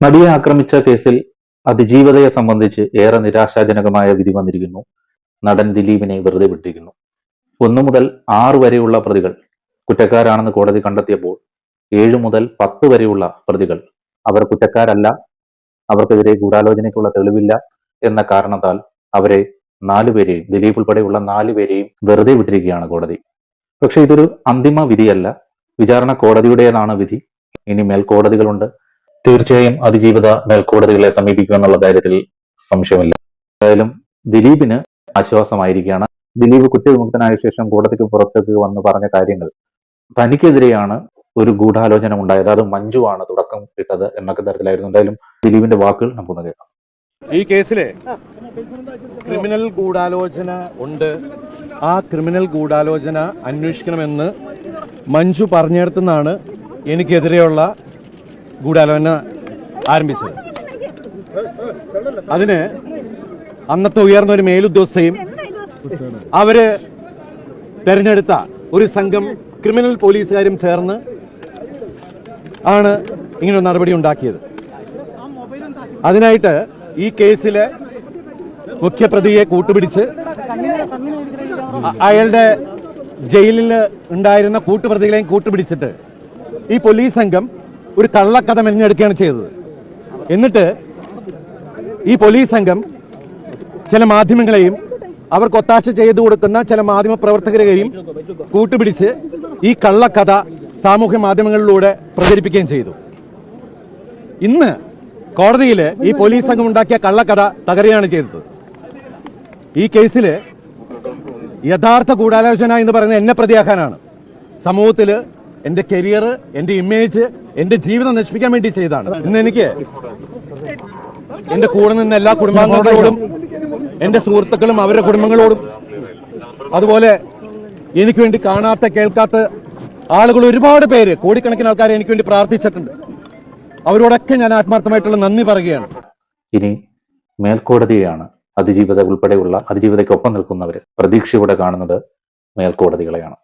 നടിയെ ആക്രമിച്ച കേസിൽ അതിജീവതയെ സംബന്ധിച്ച് ഏറെ നിരാശാജനകമായ വിധി വന്നിരിക്കുന്നു. നടൻ ദിലീപിനെ വെറുതെ വിട്ടിരിക്കുന്നു. ഒന്നു മുതൽ ആറ് വരെയുള്ള പ്രതികൾ കുറ്റക്കാരാണെന്ന് കോടതി കണ്ടെത്തിയപ്പോൾ ഏഴ് മുതൽ പത്ത് വരെയുള്ള പ്രതികൾ അവർ കുറ്റക്കാരല്ല അവർക്കെതിരെ ഗൂഢാലോചനയ്ക്കുള്ള തെളിവില്ല എന്ന കാരണത്താൽ അവരെ നാലുപേരെയും ദിലീപ് ഉൾപ്പെടെയുള്ള നാലുപേരെയും വെറുതെ വിട്ടിരിക്കുകയാണ് കോടതി. പക്ഷെ ഇതൊരു അന്തിമ വിധിയല്ല. വിചാരണ കോടതിയുടേതാണ് വിധി. ഇനി മേൽക്കോടതികളുണ്ട്. തീർച്ചയായും അതിജീവിത മേൽക്കോടതികളെ സമീപിക്കുക എന്നുള്ള കാര്യത്തിൽ സംശയമില്ല. എന്തായാലും ദിലീപിന് ആശ്വാസമായിരിക്കുകയാണ്. ദിലീപ് കുറ്റവിമുക്തനായ ശേഷം കോടതിക്ക് പുറത്തേക്ക് വന്ന് പറഞ്ഞ കാര്യങ്ങൾ തനിക്കെതിരെയാണ് ഒരു ഗൂഢാലോചന ഉണ്ടായത്. അത് മഞ്ജുവാണ് തുടക്കം ഇട്ടത് എന്നൊക്കെ തരത്തിലായിരുന്നു. എന്തായാലും ദിലീപിന്റെ വാക്കുകൾ നമുക്കൊന്ന് കേൾക്കാം. ഈ കേസിലെ ക്രിമിനൽ ഗൂഢാലോചന ഉണ്ട്. ആ ക്രിമിനൽ ഗൂഢാലോചന അന്വേഷിക്കണമെന്ന് മഞ്ജു പറഞ്ഞിടത്തുനിന്നാണ് എനിക്കെതിരെയുള്ള ഗൂഢാലോചന ആരംഭിച്ചത്. അതിന് അന്നത്തെ ഉയർന്ന ഒരു മേലുദ്യോഗസ്ഥയും അവർ തെരഞ്ഞെടുത്ത ഒരു സംഘം ക്രിമിനൽ പോലീസുകാരും ചേർന്ന് ആണ് ഇങ്ങനൊരു നടപടി ഉണ്ടാക്കിയത്. അതിനായിട്ട് ഈ കേസിലെ മുഖ്യപ്രതിയെ കൂട്ടുപിടിച്ച് അയാളുടെ ജയിലിൽ ഉണ്ടായിരുന്ന കൂട്ടുപ്രതികളെയും കൂട്ടുപിടിച്ചിട്ട് ഈ പോലീസ് സംഘം ഒരു കള്ളക്കഥ മെനഞ്ഞെടുക്കുകയാണ് ചെയ്തത്. എന്നിട്ട് ഈ പോലീസ് സംഘം ചില മാധ്യമങ്ങളെയും അവർക്ക് ഒത്താശ ചെയ്തു കൊടുക്കുന്ന ചില മാധ്യമ പ്രവർത്തകരെയും കൂട്ടുപിടിച്ച് ഈ കള്ളക്കഥ സാമൂഹ്യ മാധ്യമങ്ങളിലൂടെ പ്രചരിപ്പിക്കുകയും ചെയ്തു. ഇന്ന് കോടതിയിൽ ഈ പോലീസ് സംഘം ഉണ്ടാക്കിയ കള്ളക്കഥ തകരുകയാണ് ചെയ്തത്. ഈ കേസിൽ യഥാർത്ഥ ഗൂഢാലോചന എന്ന് പറയുന്നത് എന്നെ പ്രതിയാക്കാനാണ്. സമൂഹത്തിൽ എന്റെ കരിയർ എന്റെ ഇമേജ് എന്റെ ജീവിതം നശിപ്പിക്കാൻ വേണ്ടി ചെയ്തതാണ്. ഇന്ന് എനിക്ക് എന്റെ കൂടെ നിന്ന് എല്ലാ കുടുംബാംഗങ്ങളോടും എന്റെ സുഹൃത്തുക്കളും അവരുടെ കുടുംബങ്ങളോടും അതുപോലെ എനിക്ക് വേണ്ടി കാണാത്ത കേൾക്കാത്ത ആളുകൾ ഒരുപാട് പേര് കോടിക്കണക്കിന് ആൾക്കാരെ എനിക്ക് വേണ്ടി പ്രാർത്ഥിച്ചിട്ടുണ്ട്. അവരോടൊക്കെ ഞാൻ ആത്മാർത്ഥമായിട്ടുള്ള നന്ദി പറയുകയാണ്. ഇനി മേൽക്കോടതിയാണ് അതിജീവിത ഉൾപ്പെടെയുള്ള അതിജീവിതയ്ക്കൊപ്പം നിൽക്കുന്നവർ പ്രതീക്ഷയോടെ കാണുന്നത് മേൽക്കോടതികളെയാണ്.